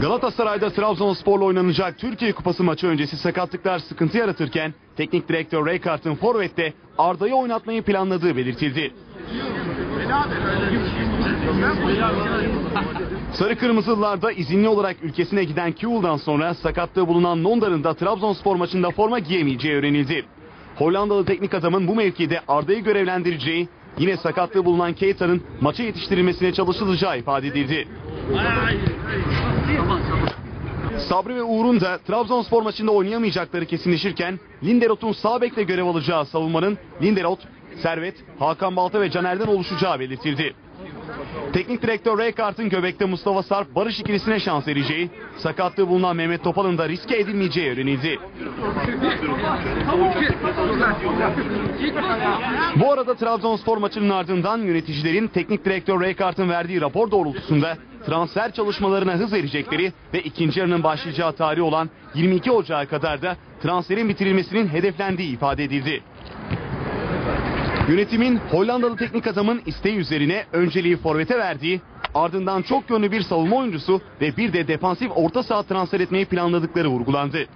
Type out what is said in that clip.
Galatasaray'da Trabzonspor'la oynanacak Türkiye Kupası maçı öncesi sakatlıklar sıkıntı yaratırken teknik direktör Rijkaard'ın forvette Arda'yı oynatmayı planladığı belirtildi. Sarı Kırmızılılar da izinli olarak ülkesine giden Kuhl'dan sonra sakatlığı bulunan Nondar'ın da Trabzonspor maçında forma giyemeyeceği öğrenildi. Hollandalı teknik adamın bu mevkide Arda'yı görevlendireceği, yine sakatlığı bulunan Keita'nın maça yetiştirilmesine çalışılacağı ifade edildi. Sabri ve Uğur'un da Trabzonspor maçında oynayamayacakları kesinleşirken Lindelot'un sağ bekle görev alacağı savunmanın Lindelot, Servet, Hakan Balta ve Caner'den oluşacağı belirtildi. Teknik direktör Rijkaard'ın göbekte Mustafa Sarp Barış ikilisine şans vereceği, sakatlığı bulunan Mehmet Topal'ın da riske edilmeyeceği öğrenildi. Bu arada Trabzonspor maçının ardından yöneticilerin teknik direktör Rijkaard'ın verdiği rapor doğrultusunda transfer çalışmalarına hız verecekleri ve ikinci yarının başlayacağı tarih olan 22 Ocağı kadar da transferin bitirilmesinin hedeflendiği ifade edildi. Yönetimin Hollandalı teknik adamın isteği üzerine önceliği forvete verdiği, ardından çok yönlü bir savunma oyuncusu ve bir de defansif orta saha transfer etmeyi planladıkları vurgulandı.